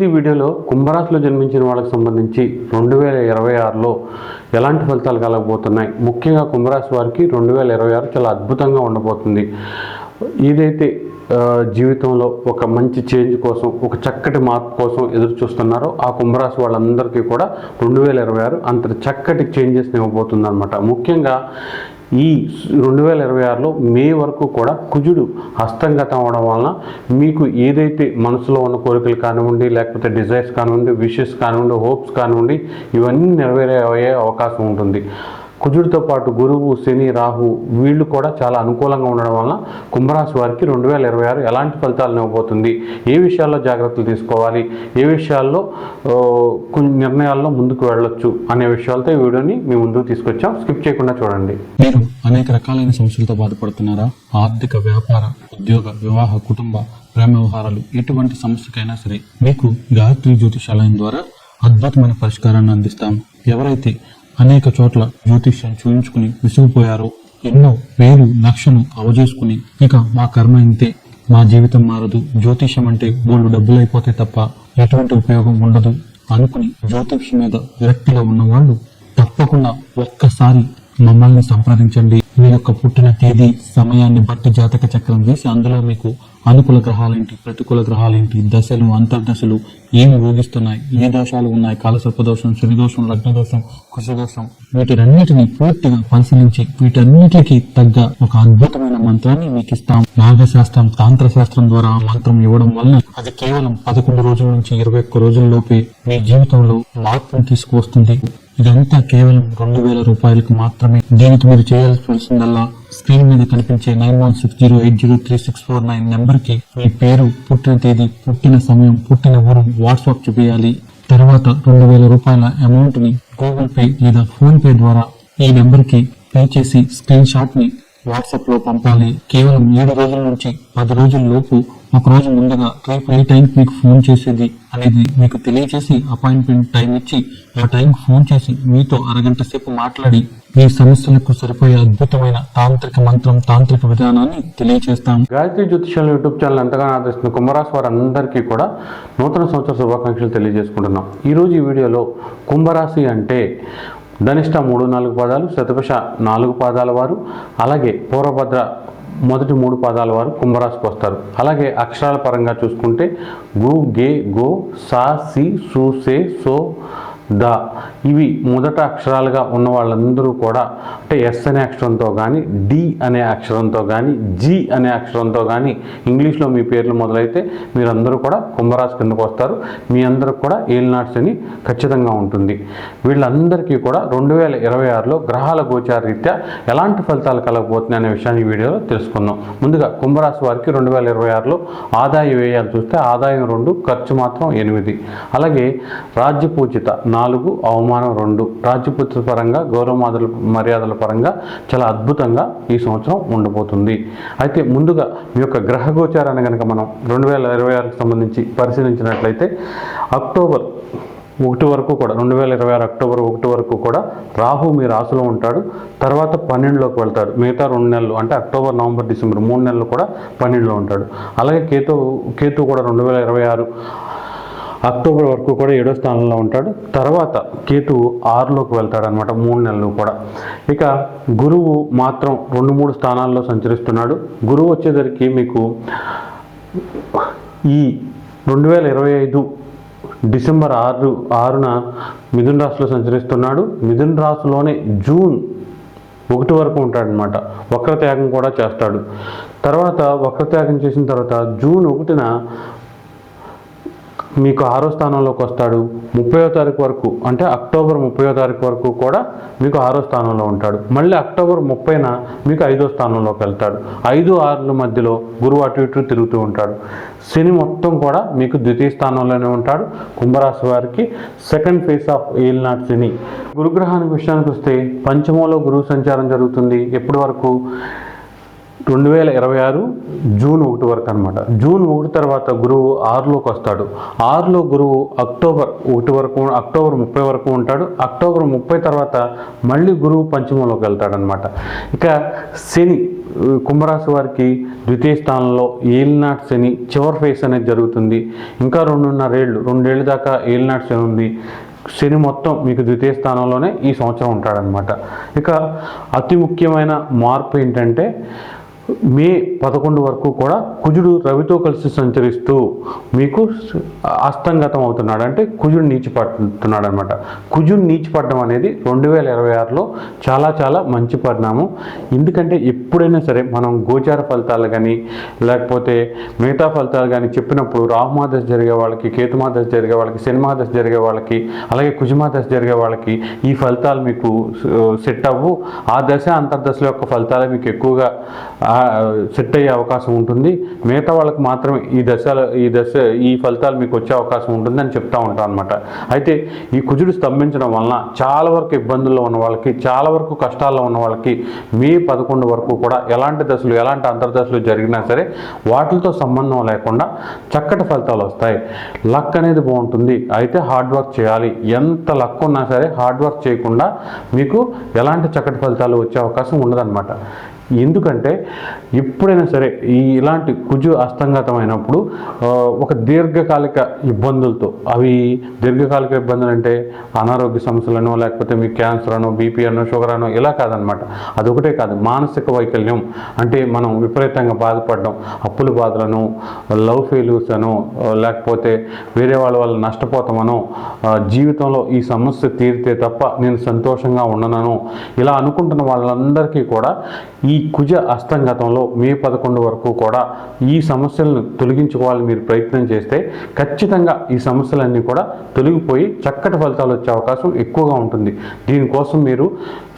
ఈరోజు ఈ వీడియోలో కుంభరాశిలో జన్మించిన వాళ్ళకి సంబంధించి రెండు వేల ఇరవై ఆరులో ఎలాంటి ఫలితాలు కలగబోతున్నాయి? ముఖ్యంగా కుంభరాశి వారికి రెండు వేల ఇరవై ఆరు చాలా అద్భుతంగా ఉండబోతుంది. ఏదైతే జీవితంలో ఒక మంచి చేంజ్ కోసం ఒక చక్కటి మార్పు కోసం ఎదురు చూస్తున్నారో ఆ కుంభరాశి వాళ్ళందరికీ కూడా రెండు వేల ఇరవై ఆరు అంత చక్కటి చేంజెస్ని ఇవ్వబోతుంది అనమాట ముఖ్యంగా ఈ రెండు వేల ఇరవై ఆరులో మే వరకు కూడా కుజుడు హస్తంగతం అవడం వలన మీకు ఏదైతే మనసులో ఉన్న కోరికలు కానివ్వండి లేకపోతే డిజైర్స్ కానివ్వండి విషెస్ కానివ్వండి హోప్స్ కానివ్వండి ఇవన్నీ నెరవేరే అయ్యే అవకాశం ఉంటుంది. కుజుడితో పాటు గురువు శని రాహు వీళ్ళు కూడా చాలా అనుకూలంగా ఉండడం వలన కుంభరాశి వారికి రెండు వేల ఇరవై ఆరు ఎలాంటి ఫలితాలను ఇవ్వబోతుంది? ఏ విషయాల్లో జాగ్రత్తలు తీసుకోవాలి? ఏ విషయాల్లో కొన్ని నిర్ణయాల్లో ముందుకు వెళ్ళొచ్చు అనే విషయాలతో ఈ వీడియోని మీ ముందుకు తీసుకొచ్చాం. స్కిప్ చేయకుండా చూడండి. మీరు అనేక రకాలైన సమస్యలతో బాధపడుతున్నారా? ఆర్థిక వ్యాపార ఉద్యోగ వివాహ కుటుంబ ప్రేమ వ్యవహారాలు ఎటువంటి సమస్యకైనా సరే మీకు గాయత్రి జ్యోతిషాలయం ద్వారా అద్భుతమైన పరిష్కారాన్ని అందిస్తాం. ఎవరైతే అనేక చోట్ల జ్యోతిష్యం చూయించుకుని విసిగిపోయారో. ఎన్నో వేలు లక్షలు అవజేసుకుని ఇక మా కర్మ ఇంతే. మా జీవితం మారదు. జ్యోతిష్యం అంటే బోళ్ళు డబ్బులైపోతే తప్ప ఎటువంటి ఉపయోగం ఉండదు అనుకుని జ్యోతిష్యం మీద విరక్తిలో ఉన్న వాళ్ళు తప్పకుండా ఒక్కసారి మమ్మల్ని సంప్రదించండి. మీ యొక్క పుట్టిన తేదీ సమయాన్ని బట్టి జాతక చక్రం వేసి అందులో మీకు అనుకూల గ్రహాలేంటి? ప్రతికూల గ్రహాలేంటి? దశలు అంతర్దశలు ఏమి ఊగిస్తున్నాయి? ఏ దోషాలు ఉన్నాయి? కాలసర్పదోషం శనిదోషం లగ్నదోషం కుశదోషం లగ్న పూర్తిగా పరిశీలించి వీటన్నిటికి తగ్గ ఒక అద్భుతమైన మంత్రాన్ని మీకు ఇస్తాం. నాగశాస్త్రం తాంత్ర శాస్త్రం ద్వారా మంత్రం ఇవ్వడం వలన అది కేవలం పదకొండు రోజుల నుంచి ఇరవై ఒక్క రోజుల లోపే మీ జీవితంలో మార్పును తీసుకువస్తుంది. ఇదంతా కేవలం రెండు వేల రూపాయలకు మాత్రమే. దీనికి మీరు చేయాల్సి వచ్చిందల్లా స్క్రీన్ మీద కనిపించే nine one six zero eight zero three six four nine నెంబర్కి మీ పేరు పుట్టిన తేదీ పుట్టిన సమయం పుట్టిన ఊరు వాట్సాప్ చూపించాలి తర్వాత రెండు వేల రూపాయల అమౌంట్ని గూగుల్ పే లేదా ఫోన్ పే ద్వారా ఈ నెంబర్కి పే చేసి స్క్రీన్ షాట్ వాట్సాప్లో వాట్సాప్లో పంపాలి. కేవలం ఏడు రోజుల నుంచి పది రోజుల లోపు ఒక రోజు ముందుగా రేపు ఏ టైంకి మీకు ఫోన్ చేసేది అనేది మీకు తెలియజేసి అపాయింట్మెంట్ టైం ఇచ్చి ఆ టైంకి ఫోన్ చేసి మీతో అరగంట సేపు మాట్లాడి మీ సమస్యలకు సరిపోయే అద్భుతమైన తాంత్రిక మంత్రం తాంత్రిక విధానాన్ని తెలియజేస్తాం గాయత్రి జ్యోతిషాల యూట్యూబ్ ఛానల్ ఎంతగానో ఆదరిస్తున్న కుంభరాశి వారందరికీ కూడా నూతన సంవత్సర శుభాకాంక్షలు తెలియజేసుకుంటున్నాం. ఈరోజు ఈ వీడియోలో కుంభరాశి అంటే ధనిష్ట మూడు నాలుగు పాదాలు శతపష నాలుగు పాదాల వారు అలాగే పూర్వభద్ర మొదటి మూడు పాదాల వారు కుంభరాశికి వస్తారు. అలాగే అక్షరాల పరంగా చూసుకుంటే గు గే గో సా సి సు సే సో ద. ఇవి మొదట అక్షరాలుగా ఉన్న వాళ్ళందరూ కూడా అంటే ఎస్ అనే అక్షరంతో కానీ డి అనే అక్షరంతో కానీ జి అనే అక్షరంతో కానీ ఇంగ్లీష్లో మీ పేర్లు మొదలైతే మీరందరూ కూడా కుంభరాశి కిందకు వస్తారు. మీ అందరూ కూడా ఏలినాట్స్ అని ఖచ్చితంగా ఉంటుంది. వీళ్ళందరికీ కూడా రెండు వేల ఇరవై ఆరులో గ్రహాల గోచార రీత్యా ఎలాంటి ఫలితాలు కలగబోతున్నాయి అనే విషయాన్ని ఈ వీడియోలో తెలుసుకుందాం. ముందుగా కుంభరాశి వారికి రెండు వేల ఇరవై ఆరులో ఆదాయ వ్యయాలు చూస్తే ఆదాయం రెండు ఖర్చు మాత్రం ఎనిమిది. అలాగే రాజ్యపూజిత నా నాలుగు అవమానం రెండు. రాజపుత్ర పరంగా గౌరవ మాదల మర్యాదల పరంగా చాలా అద్భుతంగా ఈ సంవత్సరం ఉండబోతుంది. అయితే ముందుగా మీ యొక్క గ్రహ గోచారాన్ని కనుక మనం రెండు వేల ఇరవై ఆరుకు సంబంధించి పరిశీలించినట్లయితే అక్టోబర్ ఒకటి వరకు కూడా రెండు వేల ఇరవై ఆరు అక్టోబర్ ఒకటి వరకు కూడా రాహు మీ రాశిలో ఉంటాడు. తర్వాత పన్నెండులోకి వెళ్తాడు. మిగతా రెండు నెలలు అంటే అక్టోబర్ నవంబర్ డిసెంబర్ మూడు నెలలు కూడా పన్నెండులో ఉంటాడు. అలాగే కేతు కేతు కూడా రెండు వేల ఇరవై ఆరు అక్టోబర్ వరకు కూడా ఏడో స్థానంలో ఉంటాడు. తర్వాత కేతువు ఆరులోకి వెళ్తాడు అనమాట మూడు నెలలు కూడా. ఇక గురువు మాత్రం రెండు మూడు స్థానాల్లో సంచరిస్తున్నాడు. గురువు వచ్చేసరికి మీకు ఈ రెండు వేల ఇరవై ఐదు డిసెంబర్ ఆరు ఆరున మిథున్ రాశిలో సంచరిస్తున్నాడు. మిథున్ రాశిలోనే జూన్ ఒకటి వరకు ఉంటాడనమాట వక్రత్యాగం కూడా చేస్తాడు. తర్వాత వక్రత్యాగం చేసిన తర్వాత జూన్ ఒకటిన మీకు ఆరో స్థానంలోకి వస్తాడు. ముప్పయో తారీఖు వరకు అంటే అక్టోబర్ ముప్పయో తారీఖు వరకు కూడా మీకు ఆరో స్థానంలో ఉంటాడు. మళ్ళీ అక్టోబర్ ముప్పైన మీకు ఐదో స్థానంలోకి వెళ్తాడు. ఐదు ఆరుల మధ్యలో గురువు అటు ఇటు తిరుగుతూ ఉంటాడు. శని మొత్తం కూడా మీకు ద్వితీయ స్థానంలోనే ఉంటాడు. కుంభరాశి వారికి సెకండ్ ఫేజ్ ఆఫ్ ఏల్ నాట్ శని. గురుగ్రహానికి విషయానికి వస్తే పంచమంలో గురువు సంచారం జరుగుతుంది. ఎప్పటి వరకు? రెండు వేల ఇరవై ఆరు జూన్ ఒకటి వరకు అనమాట జూన్ ఒకటి తర్వాత గురువు ఆరులోకి వస్తాడు. ఆరులో గురువు అక్టోబర్ ఒకటి వరకు అక్టోబర్ ముప్పై వరకు ఉంటాడు. అక్టోబర్ ముప్పై తర్వాత మళ్ళీ గురువు పంచమంలోకి వెళ్తాడనమాట ఇక శని కుంభరాశి వారికి ద్వితీయ స్థానంలో ఏలినాటి శని చివరి ఫేస్ అనేది జరుగుతుంది. ఇంకా రెండున్నరేళ్ళు రెండేళ్ళు దాకా ఏలినాటి శని ఉంది. శని మొత్తం మీకు ద్వితీయ స్థానంలోనే ఈ సంవత్సరం ఉంటాడనమాట ఇక అతి ముఖ్యమైన మార్పు ఏంటంటే మే పదకొండు వరకు కూడా కుజుడు రవితో కలిసి సంచరిస్తూ మీకు అస్తంగతం అవుతున్నాడు. అంటే కుజుడు నీచిపడుతున్నాడు అనమాట కుజుడు నీచిపడడం అనేది రెండు వేల ఇరవై ఆరులో చాలా చాలా మంచి పరిణామం. ఎందుకంటే ఎప్పుడైనా సరే మనం గోచార ఫలితాలు కానీ లేకపోతే మిగతా ఫలితాలు కానీ చెప్పినప్పుడు రాహుమాదశ జరిగే వాళ్ళకి కేతుమాదశ జరిగే వాళ్ళకి శనిమాదశ జరిగే వాళ్ళకి అలాగే కుజుమాదశ జరిగే వాళ్ళకి ఈ ఫలితాలు మీకు సెట్ అవ్వు. ఆ దశ అంతర్దశల యొక్క ఫలితాలే మీకు ఎక్కువగా సెట్ అయ్యే అవకాశం ఉంటుంది. మిగతా వాళ్ళకి మాత్రమే ఈ దశల ఈ దశ ఈ ఫలితాలు మీకు వచ్చే అవకాశం ఉంటుందని చెప్తా ఉంటాను అనమాట అయితే ఈ కుజుడు స్తంభించడం వలన చాలా వరకు ఇబ్బందుల్లో ఉన్న వాళ్ళకి చాలా వరకు కష్టాల్లో ఉన్న వాళ్ళకి మే పదకొండు వరకు కూడా ఎలాంటి దశలు ఎలాంటి అంతర్దశలు జరిగినా సరే వాటితో సంబంధం లేకుండా చక్కటి ఫలితాలు వస్తాయి. లక్ అనేది బాగుంటుంది. అయితే హార్డ్ వర్క్ చేయాలి. ఎంత లక్ ఉన్నా సరే హార్డ్ వర్క్ చేయకుండా మీకు ఎలాంటి చక్కటి ఫలితాలు వచ్చే అవకాశం ఉండదన్నమాట. ఎందుకంటే ఎప్పుడైనా సరే ఈ ఇలాంటి కుజు అస్తంగతమైనప్పుడు ఒక దీర్ఘకాలిక ఇబ్బందులతో అవి దీర్ఘకాలిక ఇబ్బందులు అంటే అనారోగ్య సమస్యలను లేకపోతే మీ క్యాన్సర్ అనో బీపీ అనో షుగర్ అనో ఇలా కాదనమాట అదొకటే కాదు మానసిక వైకల్యం. అంటే మనం విపరీతంగా బాధపడడం అప్పుల బాధలను లవ్ ఫెయిల్యూర్స్ అనో లేకపోతే వేరే వాళ్ళ వల్ల నష్టపోతామనో జీవితంలో ఈ సమస్య తీరితే తప్ప నేను సంతోషంగా ఉండనను ఇలా అనుకుంటున్న వాళ్ళందరికీ కూడా ఈ కుజ అస్తంగతంలో మే పదకొండు వరకు కూడా ఈ సమస్యలను తొలగించుకోవాలని మీరు ప్రయత్నం చేస్తే ఖచ్చితంగా ఈ సమస్యలన్నీ కూడా తొలగిపోయి చక్కటి ఫలితాలు వచ్చే అవకాశం ఎక్కువగా ఉంటుంది. దీనికోసం మీరు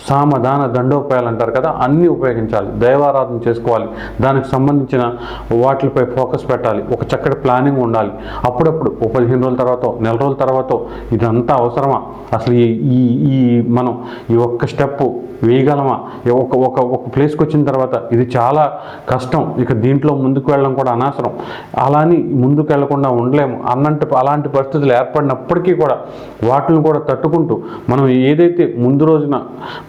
సామధాన దండోపాయాలు అంటారు కదా అన్నీ ఉపయోగించాలి. దైవారాధన చేసుకోవాలి. దానికి సంబంధించిన వాటిపై ఫోకస్ పెట్టాలి. ఒక చక్కటి ప్లానింగ్ ఉండాలి. అప్పుడప్పుడు ఒక పదిహేను రోజుల తర్వాత నెల రోజుల తర్వాత ఇదంతా అవసరమా? అసలు ఈ ఈ ఈ మనం ఈ ఒక్క స్టెప్ వేయగలమా? ఒక ఒక ఒక ప్లేస్కి వచ్చిన తర్వాత ఇది చాలా కష్టం. ఇక దీంట్లో ముందుకు వెళ్ళడం కూడా అనవసరం. అలాని ముందుకు వెళ్ళకుండా ఉండలేము. అన్నంటి అలాంటి పరిస్థితులు ఏర్పడినప్పటికీ కూడా వాటిని కూడా తట్టుకుంటూ మనం ఏదైతే ముందు రోజున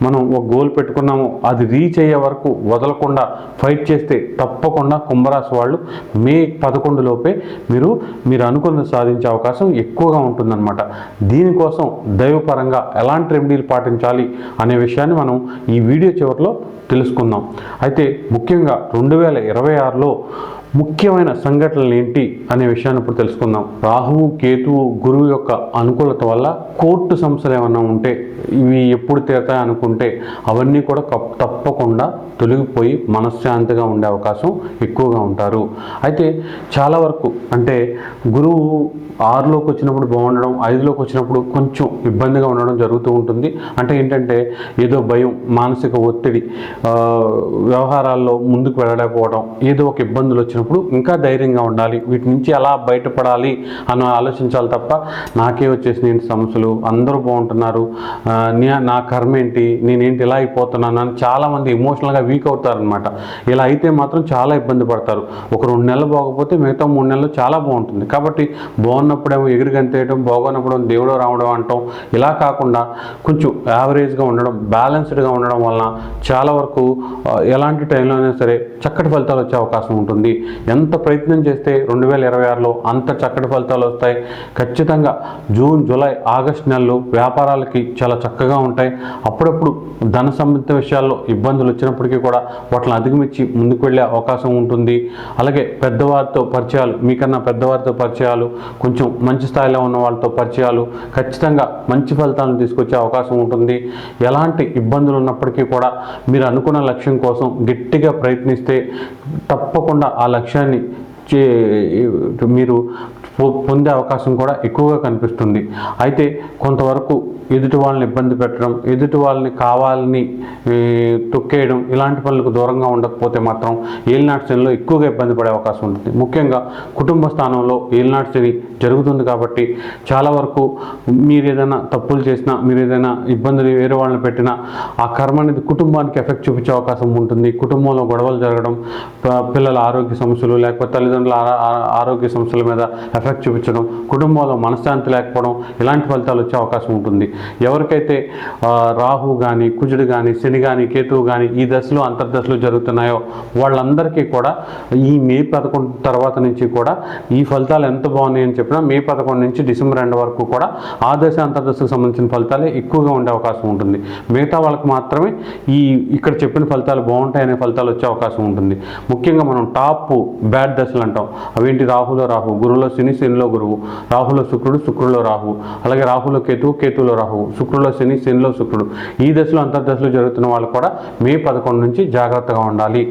మనం ఒక గోల్ పెట్టుకున్నామో అది రీచ్ అయ్యే వరకు వదలకుండా ఫైట్ చేస్తే తప్పకుండా కుంభరాశి వాళ్ళు మే పదకొండు లోపే మీరు మీరు అనుకున్నది సాధించే అవకాశం ఎక్కువగా ఉంటుందన్నమాట. దీనికోసం దైవపరంగా ఎలాంటి రెమెడీలు పాటించాలి అనే విషయాన్ని మనం ఈ వీడియో చివరిలో తెలుసుకుందాం. అయితే ముఖ్యంగా రెండు వేల ఇరవై ఆరులో ముఖ్యమైన సంఘటనలు ఏంటి అనే విషయాన్ని ఇప్పుడు తెలుసుకుందాం. రాహువు కేతువు గురువు యొక్క అనుకూలత వల్ల కోర్టు సమస్యలు ఏమన్నా ఉంటే ఇవి ఎప్పుడు తీరతాయి అనుకుంటే అవన్నీ కూడా తప్పకుండా తొలగిపోయి మనశ్శాంతిగా ఉండే అవకాశం ఎక్కువగా ఉంటారు. అయితే చాలా వరకు అంటే గురువు ఆరులోకి వచ్చినప్పుడు బాగుండడం ఐదులోకి వచ్చినప్పుడు కొంచెం ఇబ్బందిగా ఉండడం జరుగుతూ ఉంటుంది. అంటే ఏంటంటే ఏదో భయం మానసిక ఒత్తిడి వ్యవహారాల్లో ముందుకు వెళ్ళలేకపోవడం ఏదో ఒక ఇబ్బందులు వచ్చిన ఉన్నప్పుడు ఇంకా ధైర్యంగా ఉండాలి. వీటి నుంచి ఎలా బయటపడాలి అని ఆలోచించాలి తప్ప నాకే వచ్చేసిన ఏంటి సమస్యలు? అందరూ బాగుంటున్నారు. నా కర్మ ఏంటి? నేనేంటి ఇలా అయిపోతున్నాను అని చాలామంది ఎమోషనల్గా వీక్ అవుతారనమాట ఇలా అయితే మాత్రం చాలా ఇబ్బంది పడతారు. ఒక రెండు నెలలు బాగపోతే మిగతా మూడు నెలలు చాలా బాగుంటుంది. కాబట్టి బాగున్నప్పుడేమో ఎగిరి గంతేయడం బాగున్నప్పుడు దేవుడు రావడం అంటాం. ఇలా కాకుండా కొంచెం యావరేజ్గా ఉండడం బ్యాలెన్స్డ్గా ఉండడం వలన చాలా వరకు ఎలాంటి టైంలో అయినా సరే చక్కటి ఫలితాలు వచ్చే అవకాశం ఉంటుంది. ఎంత ప్రయత్నం చేస్తే రెండు వేల ఇరవై ఆరులో అంత చక్కటి ఫలితాలు వస్తాయి. ఖచ్చితంగా జూన్ జూలై ఆగస్ట్ నెలలు వ్యాపారాలకి చాలా చక్కగా ఉంటాయి. అప్పుడప్పుడు ధన సంబంధిత విషయాల్లో ఇబ్బందులు వచ్చినప్పటికీ కూడా వాటిని అధిగమించి ముందుకు వెళ్ళే అవకాశం ఉంటుంది. అలాగే పెద్దవారితో పరిచయాలు మీకన్నా పెద్దవారితో పరిచయాలు కొంచెం మంచి స్థాయిలో ఉన్న వాళ్ళతో పరిచయాలు ఖచ్చితంగా మంచి ఫలితాలను తీసుకొచ్చే అవకాశం ఉంటుంది. ఎలాంటి ఇబ్బందులు ఉన్నప్పటికీ కూడా మీరు అనుకున్న లక్ష్యం కోసం గట్టిగా ప్రయత్నిస్తే తప్పకుండా ఆ లక్ష్యాన్ని చే మీరు పొందే అవకాశం కూడా ఎక్కువగా కనిపిస్తుంది. అయితే కొంతవరకు ఎదుటి వాళ్ళని ఇబ్బంది పెట్టడం ఎదుటి వాళ్ళని కావాలని తొక్కేయడం ఇలాంటి పనులకు దూరంగా ఉండకపోతే మాత్రం ఏలినాటి శనిలో ఎక్కువగా ఇబ్బంది పడే అవకాశం ఉంటుంది. ముఖ్యంగా కుటుంబ స్థానంలో ఏలినాటి శని జరుగుతుంది కాబట్టి చాలా వరకు మీరు ఏదైనా తప్పులు చేసినా మీరు ఏదైనా ఇబ్బందులు వేరే వాళ్ళని పెట్టినా ఆ కర్మ అనేది కుటుంబానికి ఎఫెక్ట్ చూపించే అవకాశం ఉంటుంది. కుటుంబంలో గొడవలు జరగడం పిల్లల ఆరోగ్య సమస్యలు లేకపోతే తల్లిదండ్రుల ఆ- ఆరోగ్య సమస్యల మీద ఎఫెక్ట్ చూపించడం కుటుంబంలో మనశ్శాంతి లేకపోవడం ఇలాంటి ఫలితాలు వచ్చే అవకాశం ఉంటుంది. ఎవరికైతే రాహు కానీ కుజుడు కానీ శని కానీ కేతువు కానీ ఈ దశలు అంతర్దశలు జరుగుతున్నాయో వాళ్ళందరికీ కూడా ఈ మే పదకొండు తర్వాత నుంచి కూడా ఈ ఫలితాలు ఎంత బాగున్నాయి అని చెప్పినా మే పదకొండు నుంచి డిసెంబర్ రెండు వరకు కూడా ఆ దశ అంతర్దశకు సంబంధించిన ఫలితాలే ఎక్కువగా ఉండే అవకాశం ఉంటుంది. మిగతా వాళ్ళకి మాత్రమే ఈ ఇక్కడ చెప్పిన ఫలితాలు బాగుంటాయనే ఫలితాలు వచ్చే అవకాశం ఉంటుంది. ముఖ్యంగా మనం టాప్ బ్యాడ్ దశలు అంటాం. అవేంటి? రాహులో రాహు గురువులో శని శనిలో గురువు. రాహులో శుక్రుడు శుక్రులో రాహు అలాగే రాహులో కేతువు కేతువులో రాహువు. శుక్రులో శని శనిలో శుక్రుడు. ఈ దశలో అంతర్దశలు జరుగుతున్న వాళ్ళు కూడా మే పదకొండు నుంచి జాగ్రత్తగా ఉండాలి.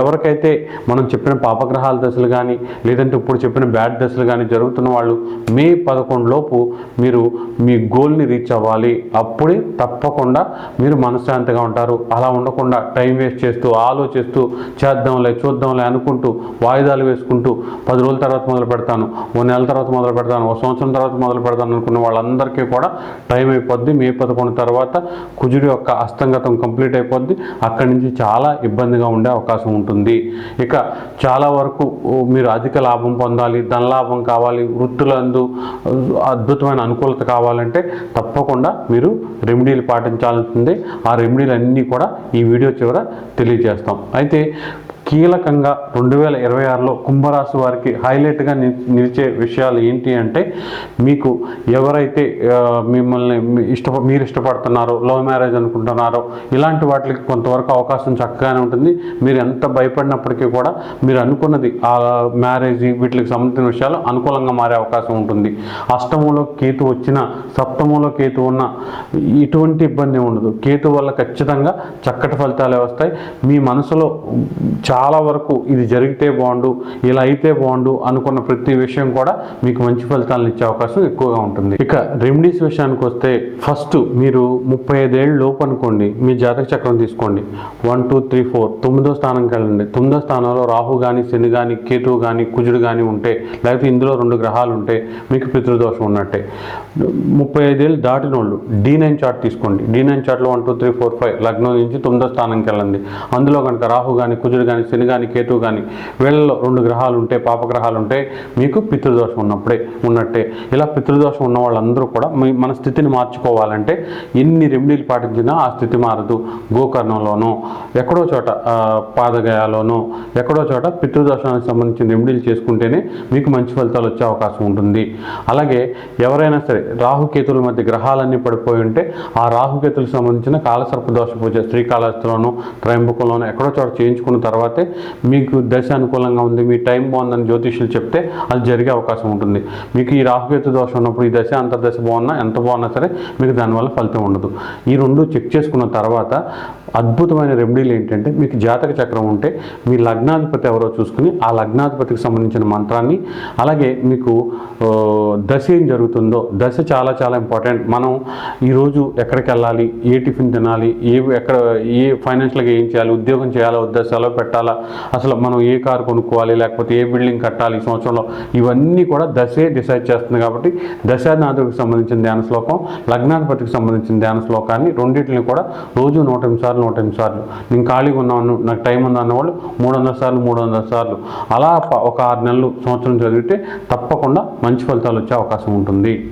ఎవరికైతే మనం చెప్పిన పాపగ్రహాల దశలు కానీ లేదంటే ఇప్పుడు చెప్పిన బ్యాడ్ దశలు కానీ జరుగుతున్న వాళ్ళు మే పదకొండు లోపు మీరు మీ గోల్ని రీచ్ అవ్వాలి. అప్పుడే తప్పకుండా మీరు మనశ్శాంతిగా ఉంటారు. అలా ఉండకుండా టైం వేస్ట్ చేస్తూ ఆలోచిస్తూ చేద్దాంలే చూద్దాంలే అనుకుంటూ వాయిదాలు వేసుకుంటూ పది రోజుల తర్వాత మొదలు పెడతాను. నెల తర్వాత మొదలు పెడతాను ఒక సంవత్సరం తర్వాత మొదలు పెడతాను అనుకున్న వాళ్ళందరికీ కూడా టైం అయిపోద్ది. మే పదకొండు తర్వాత కుజుడి యొక్క అస్తంగతం కంప్లీట్ అయిపోద్ది. అక్కడి నుంచి చాలా ఇబ్బందిగా ఉండే అవకాశం ఉంటుంది. ఇక చాలా వరకు మీరు అధిక లాభం పొందాలి ధనలాభం కావాలి వృత్తులందు అద్భుతమైన అనుకూలత కావాలంటే తప్పకుండా మీరు రెమెడీలు పాటించాల్సింది. ఆ రెమెడీలు అన్నీ కూడా ఈ వీడియో చివర తెలియజేస్తాం. అయితే కీలకంగా రెండు వేల ఇరవై ఆరులో కుంభరాశి వారికి హైలైట్గా ని- నిలిచే విషయాలు ఏంటి అంటే మీకు ఎవరైతే మిమ్మల్ని ఇష్ట మీరు ఇష్టపడుతున్నారో లవ్ మ్యారేజ్ అనుకుంటున్నారో ఇలాంటి వాటికి కొంతవరకు అవకాశం చక్కగానే ఉంటుంది. మీరు ఎంత భయపడినప్పటికీ కూడా మీరు అనుకున్నది ఆ మ్యారేజ్ వీటికి సంబంధించిన విషయాలు అనుకూలంగా మారే అవకాశం ఉంటుంది. అష్టమంలో కేతు వచ్చిన సప్తమంలో కేతు ఉన్న ఇటువంటి ఇబ్బంది ఉండదు. కేతు వల్ల ఖచ్చితంగా చక్కటి ఫలితాలే వస్తాయి. మీ మనసులో చాలా చాలా వరకు ఇది జరిగితే బాగుండు ఇలా అయితే బాగుండు అనుకున్న ప్రతి విషయం కూడా మీకు మంచి ఫలితాలను ఇచ్చే అవకాశం ఎక్కువగా ఉంటుంది. ఇక రెమెడీస్ విషయానికి వస్తే ఫస్ట్ మీరు ముప్పై ఐదేళ్ళు లోపు అనుకోండి మీ జాతక చక్రం తీసుకోండి. వన్ టూ త్రీ ఫోర్ తొమ్మిదో స్థానంకి వెళ్ళండి. తొమ్మిదో స్థానంలో రాహు కానీ శని కానీ కేతువు కానీ కుజుడు కానీ ఉంటే లేకపోతే ఇందులో రెండు గ్రహాలు ఉంటే మీకు పితృదోషం ఉన్నట్టే. ముప్పై ఐదేళ్ళు దాటిన వాళ్ళు డీ నైన్ చార్ట్ తీసుకోండి డీ నైన్ చార్ట్లో one two three four five లగ్నం నుంచి తొమ్మిదో స్థానంకి వెళ్ళండి. అందులో కనుక రాహు కానీ కుజుడు కానీ శని కానీ కేతువు కానీ వీళ్ళలో రెండు గ్రహాలు ఉంటే పాపగ్రహాలు ఉంటే మీకు పితృదోషం ఉన్నప్పుడే ఉన్నట్టే. ఇలా పితృదోషం ఉన్న వాళ్ళందరూ కూడా మీ మన స్థితిని మార్చుకోవాలంటే ఎన్ని రెమెడీలు పాటించినా ఆ స్థితి మారదు. గోకర్ణంలోనూ ఎక్కడో చోట పాదగయాలోనూ ఎక్కడో చోట పితృదోషానికి సంబంధించిన రెమెడీలు చేసుకుంటేనే మీకు మంచి ఫలితాలు వచ్చే అవకాశం ఉంటుంది. అలాగే ఎవరైనా సరే రాహుకేతుల మధ్య గ్రహాలన్నీ పడిపోయి ఉంటే ఆ రాహుకేతులకు సంబంధించిన కాలసర్ప దోష పూజ శ్రీకాళహస్తిలోను త్రయంబకంలోను ఎక్కడో చోట చేయించుకున్న తర్వాత మీకు దశ అనుకూలంగా ఉంది మీ టైం బాగుందని జ్యోతిష్యులు చెప్తే అది జరిగే అవకాశం ఉంటుంది. మీకు ఈ రాహుకేతు దోషం ఉన్నప్పుడు ఈ దశ అంతర్దశ బాగున్నా ఎంత బాగున్నా సరే మీకు దానివల్ల ఫలితం ఉండదు. ఈ రెండు చెక్ చేసుకున్న తర్వాత అద్భుతమైన రెమెడీలు ఏంటంటే మీకు జాతక చక్రం ఉంటే మీ లగ్నాధిపతి ఎవరో చూసుకుని ఆ లగ్నాధిపతికి సంబంధించిన మంత్రాన్ని అలాగే మీకు దశ ఏం జరుగుతుందో దశ చాలా చాలా ఇంపార్టెంట్. మనం ఈరోజు ఎక్కడికి వెళ్ళాలి ఏ టిఫిన్ తినాలి ఏ ఎక్కడ ఏ ఫైనాన్షియల్గా ఏం చేయాలి ఉద్యోగం చేయాలా వద్దా సెలవు పెట్టాలా అసలు మనం ఏ కారు కొనుక్కోవాలి? లేకపోతే ఏ బిల్డింగ్ కట్టాలి? ఈ సంవత్సరంలో ఇవన్నీ కూడా దశే డిసైడ్ చేస్తుంది కాబట్టి దశానాథుడికి సంబంధించిన ధ్యాన శ్లోకం లగ్నాధిపతికి సంబంధించిన ధ్యాన శ్లోకాన్ని రెండింటిని కూడా రోజు నూట ఎనిమిది సార్లు నూట ఎనిమిది సార్లు. నేను ఖాళీగా ఉన్నాను నాకు టైం ఉంది అన్నవాళ్ళు మూడు వందల సార్లు మూడు వందల సార్లు. అలా ఒక ఆరు నెలలు సంవత్సరం చదివితే తప్పకుండా మంచి ఫలితాలు వచ్చే అవకాశం ఉంటుంది.